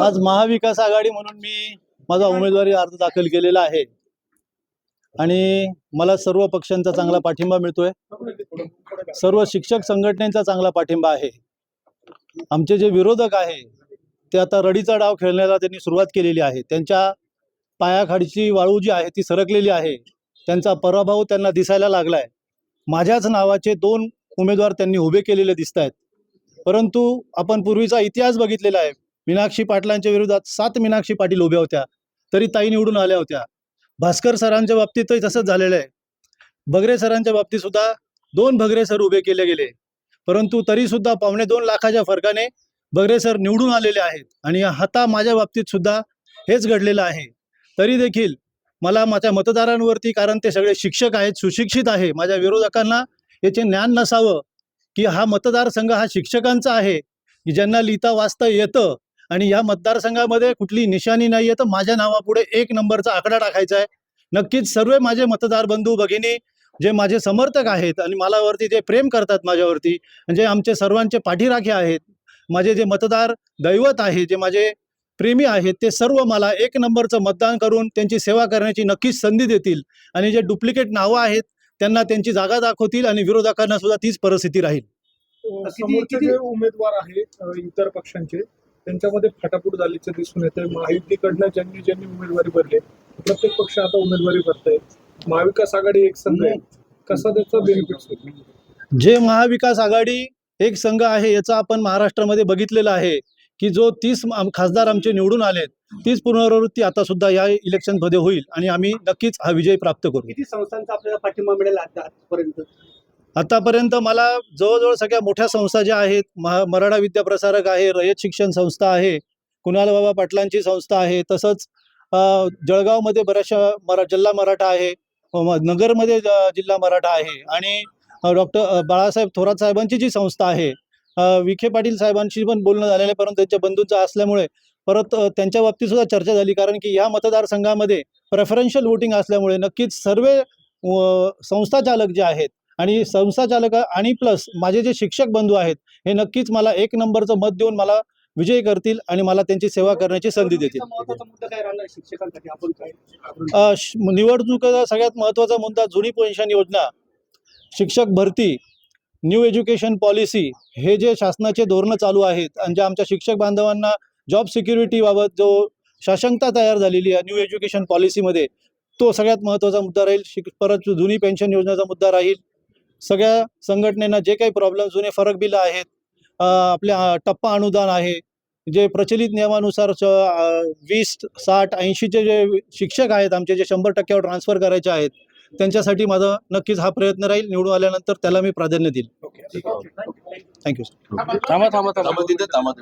आज महाविकास आघाडी म्हणून मी माझा उमेदवारी अर्ज दाखल केलेला आहे. आणि मला सर्व पक्षांचा चांगला पाठिंबा मिळतोय. सर्व शिक्षक संघटनेचा चांगला पाठिंबा आहे. आमचे जे विरोधक आहे ते आता रडीचा डाव खेळण्याला त्यांनी सुरुवात केलेली आहे. त्यांच्या पायाखाडची वाळू जी आहे ती सरकलेली आहे. त्यांचा पराभव त्यांना दिसायला लागलाय. माझ्याच नावाचे दोन उमेदवार त्यांनी उभे केलेले दिसत आहेत परंतु आपण पूर्वीचा इतिहास बघितलेला आहे. मीनाक्षी पाटलांच्या विरोधात सात मीनाक्षी पाटील उभ्या होत्या. तरी ताई निवडून आल्या होत्या. भास्कर सरांच्या बाबतीतही तसंच झालेलं आहे. भगरे सरांच्या बाबतीत सुद्धा दोन भगरे सर उभे केले गेले. परंतु तरी सुद्धा पावणे दोन लाखाच्या फरकाने भगरे सर निवडून आलेले आहेत. आणि आता माझ्या बाबतीत सुद्धा हेच घडलेलं आहे. तरी देखील मला माझ्या मतदारांवरती कारण ते सगळे शिक्षक आहेत सुशिक्षित आहे माझ्या विरोधकांना याचे ज्ञान नसावं की हा मतदारसंघ हा शिक्षकांचा आहे की ज्यांना लिहिता वाचता येतं आणि या मतदारसंघामध्ये कुठली निशाणी नाही आहे तर माझ्या नावापुढे एक नंबरचा आकडा टाकायचा आहे. नक्कीच सर्व माझे मतदार बंधू भगिनी जे माझे समर्थक आहेत आणि मला वरती जे प्रेम करतात माझ्यावरती म्हणजे आमचे सर्वांचे पाठीराखे आहेत माझे जे मतदार दैवत आहे जे माझे प्रेमी आहेत ते सर्व मला एक नंबरचं मतदान करून त्यांची सेवा करण्याची नक्कीच संधी देतील आणि जे डुप्लिकेट नावं आहेत त्यांना त्यांची जागा दाखवतील आणि विरोधकांना सुद्धा तीच परिस्थिती राहील. समोरचे उमेदवार आहेत इतर पक्षांचे त्यांच्यामध्ये फाटाफूट झाल्याचं दिसून येते. महायुतीकडनं ज्यांनी ज्यांनी उमेदवारी भरली प्रत्येक पक्ष आता उमेदवारी भरतय. महाविकास आघाडी एक संघ आहे. कसा त्याचा बेनिफिट जे महाविकास आघाडी एक संघ आहे याचा आपण महाराष्ट्रामध्ये बघितलेलं आहे की जो तीस खासदार आमचे निवडून आलेत तीच पुनरावृत्ती आता सुद्धा या इलेक्शनमध्ये होईल आणि आम्ही नक्कीच हा विजय प्राप्त करू. किती संस्थांचा आपल्याला पाठिंबा मिळेल आता आजपर्यंत आतापर्यंत मला जवळजवळ सगळ्या मोठ्या संस्था ज्या आहेत महा मराठा विद्याप्रसारक आहे रयत शिक्षण संस्था आहे कुणाल बाबा पाटलांची संस्था आहे तसंच जळगावमध्ये बऱ्याचशा मरा जिल्हा मराठा आहे नगरमध्ये जिल्हा मराठा आहे आणि डॉक्टर बाळासाहेब थोरात साहेबांची जी संस्था आहे विखे पाटील साहेबांशी पण बोलणं झालेलं आहे परंतु त्यांच्या बंधूंचा असल्यामुळे परत त्यांच्या बाबतीत सुद्धा चर्चा झाली कारण की या मतदारसंघामध्ये प्रेफरन्शियल वोटिंग असल्यामुळे नक्कीच सर्व संस्थाचालक संस्था चालक जे आहेत आणि संस्था चालक आणि प्लस माझे जे शिक्षक बंधू आहेत हे नक्कीच मला एक नंबरचं मत देऊन मला विजयी करतील आणि मला त्यांची सेवा करण्याची संधी देतील. महत्त्वाचा निवडणुकीचा सगळ्यात महत्त्वाचा मुद्दा जुनी पेन्शन योजना शिक्षक भरती न्यू एज्युकेशन पॉलिसी हे जे शासनाचे धोरणं चालू आहेत आणि ज्या आमच्या शिक्षक बांधवांना जॉब सिक्युरिटीबाबत जो शासंकता तयार झालेली आहे न्यू एज्युकेशन पॉलिसीमध्ये तो सगळ्यात महत्त्वाचा मुद्दा राहील. शिक परत जुनी पेन्शन योजनेचा मुद्दा राहील. सगळ्या संघटनेना जे काही प्रॉब्लेम जुने फरक बिलं आहेत आपल्या टप्पा अनुदान आहे जे प्रचलित नियमानुसार वीस साठ ऐंशीचे जे शिक्षक आहेत आमचे जे शंभर टक्क्यावर ट्रान्सफर करायचे आहेत त्यांच्यासाठी माझा नक्कीच हा प्रयत्न राहील. निवडून आल्यानंतर त्याला मी प्राधान्य देईल. थँक्यू थांबा थांबा थांबा.